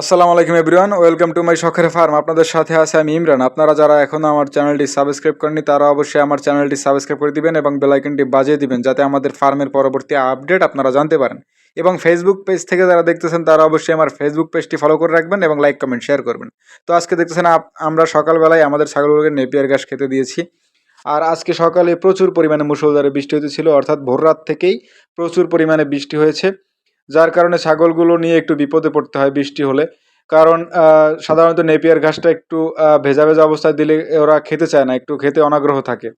আসসালামু আলাইকুম everyone, welcome to my শখের ফার্ম। আপনাদের সাথে আছে আমি ইমরান। আপনারা যারা এখনও আমার চ্যানেলটি সাবস্ক্রাইব করেননি, তারা অবশ্যই আমার চ্যানেলটি সাবস্ক্রাইব করে দিবেন এবং বেলাইকনটি বাজিয়ে দিবেন, যাতে আমাদের ফার্মের পরবর্তী আপডেট আপনারা জানতে পারেন। এবং ফেসবুক পেজ থেকে যারা দেখতেছেন, তারা অবশ্যই আমার ফেসবুক পেজটি ফলো করে রাখবেন এবং লাইক কমেন্ট শেয়ার করবেন। তো আজকে দেখতেছেন আমরা সকালবেলায় আমাদের ছাগলগুলোকে নেপিয়ার ঘাস খেতে দিয়েছি। আর আজকে সকালে প্রচুর পরিমাণে মুষলধারে বৃষ্টি হতেছিল অর্থাৎ ভোর রাত থেকেই প্রচুর পরিমাণে বৃষ্টি হয়েছে। যার কারণে ছাগলগুলো নিয়ে একটু বিপদে পড়তে হয় বৃষ্টি হলে। কারণ সাধারণত নেপিয়ার ঘাসটা একটু ভেজা ভেজা অবস্থায় দিলে ওরা খেতে চায় না, একটু খেতে অনাগ্রহ থাকে।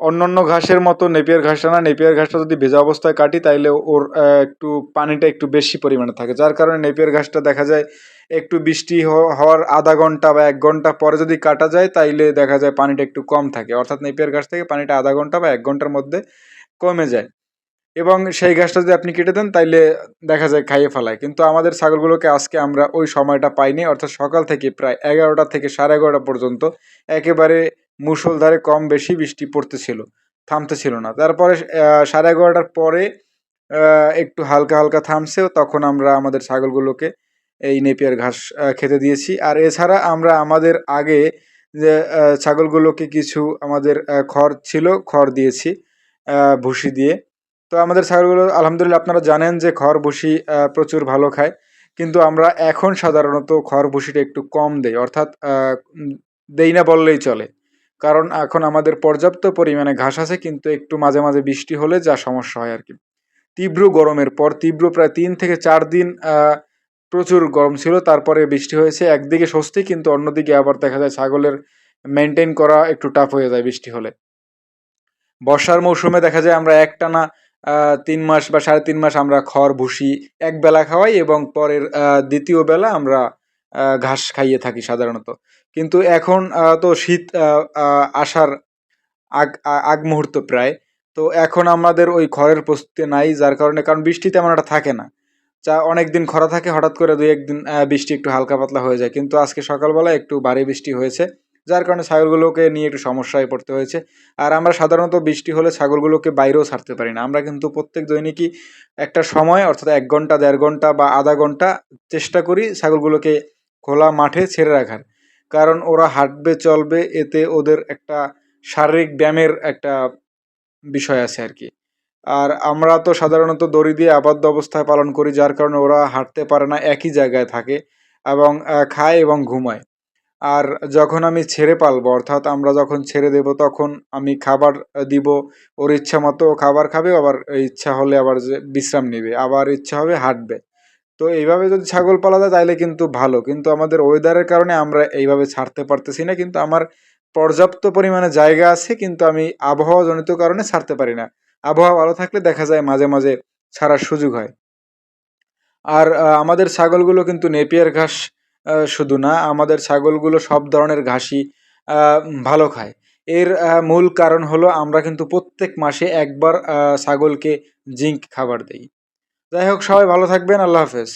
অন্যান্য ঘাসের মতো নেপিয়ার ঘাসটা না, নেপিয়ার ঘাসটা যদি ভেজা অবস্থায় কাটি, তাইলে ওর একটু পানিটা একটু বেশি পরিমাণে থাকে। যার কারণে নেপিয়ার ঘাসটা দেখা যায় একটু বৃষ্টি হওয়ার আধা ঘণ্টা বা এক ঘণ্টা পরে যদি কাটা যায়, তাইলে দেখা যায় পানিটা একটু কম থাকে। অর্থাৎ নেপিয়ার ঘাস থেকে পানিটা আধা ঘণ্টা বা এক ঘণ্টার মধ্যে কমে যায়। এবং সেই ঘাসটা যদি আপনি কেটে দেন, তাইলে দেখা যায় খাইয়ে ফেলায়। কিন্তু আমাদের ছাগলগুলোকে আজকে আমরা ওই সময়টা পাইনি, অর্থাৎ সকাল থেকে প্রায় এগারোটা থেকে সাড়ে এগারোটা পর্যন্ত একেবারে মুষলধারে কম বেশি বৃষ্টি পড়তেছিল, থামতেছিল না। তারপরে সাড়ে এগারোটার পরে একটু হালকা হালকা থামছে তখন আমরা আমাদের ছাগলগুলোকে এই নেপিয়ার ঘাস খেতে দিয়েছি। আর এছাড়া আমরা আমাদের আগে যে ছাগলগুলোকে কিছু আমাদের খড় ছিল, খড় দিয়েছি ভুসি দিয়ে। তো আমাদের ছাগলগুলো আলহামদুলিল্লাহ আপনারা জানেন যে খড় ভুসি প্রচুর ভালো খায়। কিন্তু আমরা এখন সাধারণত খড় ভুসিটা একটু কম দেই, অর্থাৎ দেই না বললেই চলে। কারণ এখন আমাদের পর্যাপ্ত পরিমাণে ঘাস আছে, কিন্তু একটু মাঝে মাঝে বৃষ্টি হলে যা সমস্যা হয় আর কি তীব্র গরমের পর, তীব্র প্রায় তিন থেকে চার দিন প্রচুর গরম ছিল, তারপরে বৃষ্টি হয়েছে। একদিকে স্বস্তি, কিন্তু অন্যদিকে আবার দেখা যায় ছাগলের মেনটেন করা একটু টাফ হয়ে যায় বৃষ্টি হলে। বর্ষার মৌসুমে দেখা যায় আমরা একটানা তিন মাস বা সাড়ে তিন মাস আমরা খড় ভুসি এক বেলা খাওয়াই এবং পরের দ্বিতীয় বেলা আমরা ঘাস খাইয়ে থাকি সাধারণত। কিন্তু এখন তো শীত আসার আগ আগ মুহূর্ত প্রায়। তো এখন আমাদের ওই খড়ের প্রস্তুতি নাই, যার কারণে, কারণ বৃষ্টি তেমন একটা থাকে না। যা অনেক দিন খরা থাকে, হঠাৎ করে দুই একদিন বৃষ্টি একটু হালকা পাতলা হয়ে যায়। কিন্তু আজকে সকালবেলা একটু ভারী বৃষ্টি হয়েছে। যার কারণে ছাগলগুলোকে নিয়ে একটু সমস্যায় পড়তে হয়েছে। আর আমরা সাধারণত বৃষ্টি হলে ছাগলগুলোকে বাইরেও ছাড়তে পারি না। আমরা কিন্তু প্রত্যেক দৈনিকই একটা সময়, অর্থাৎ এক ঘণ্টা, দেড় ঘণ্টা বা আধা ঘণ্টা চেষ্টা করি ছাগলগুলোকে খোলা মাঠে ছেড়ে রাখার। কারণ ওরা হাঁটবে, চলবে, এতে ওদের একটা শারীরিক ব্যায়ামের একটা বিষয় আছে আর কি। আর আমরা তো সাধারণত দড়ি দিয়ে আবদ্ধ অবস্থায় পালন করি, যার কারণে ওরা হাঁটতে পারে না, একই জায়গায় থাকে এবং খায় এবং ঘুমায়। আর যখন আমি ছেড়ে পালবো, অর্থাৎ আমরা যখন ছেড়ে দেব, তখন আমি খাবার দিব, ওর ইচ্ছা মতো খাবার খাবে, আবার ইচ্ছা হলে আবার যে বিশ্রাম নেবে, আবার ইচ্ছা হবে হাঁটবে। তো এইভাবে যদি ছাগল পালা যায় তাহলে কিন্তু ভালো। কিন্তু আমাদের ওয়েদারের কারণে আমরা এইভাবে ছাড়তে পারতেছি না। কিন্তু আমার পর্যাপ্ত পরিমাণে জায়গা আছে, কিন্তু আমি আবহাওয়া জনিত কারণে ছাড়তে পারি না। আবহাওয়া ভালো থাকলে দেখা যায় মাঝে মাঝে ছাড়ার সুযোগ হয়। আর আমাদের ছাগলগুলো কিন্তু নেপিয়ার ঘাস শুধু না, আমাদের ছাগলগুলো সব ধরনের ঘাসই ভালো খায়। এর মূল কারণ হলো আমরা কিন্তু প্রত্যেক মাসে একবার ছাগলকে জিঙ্ক খাবার দিই। যাই হোক, সবাই ভালো থাকবেন, আল্লাহ হাফেজ।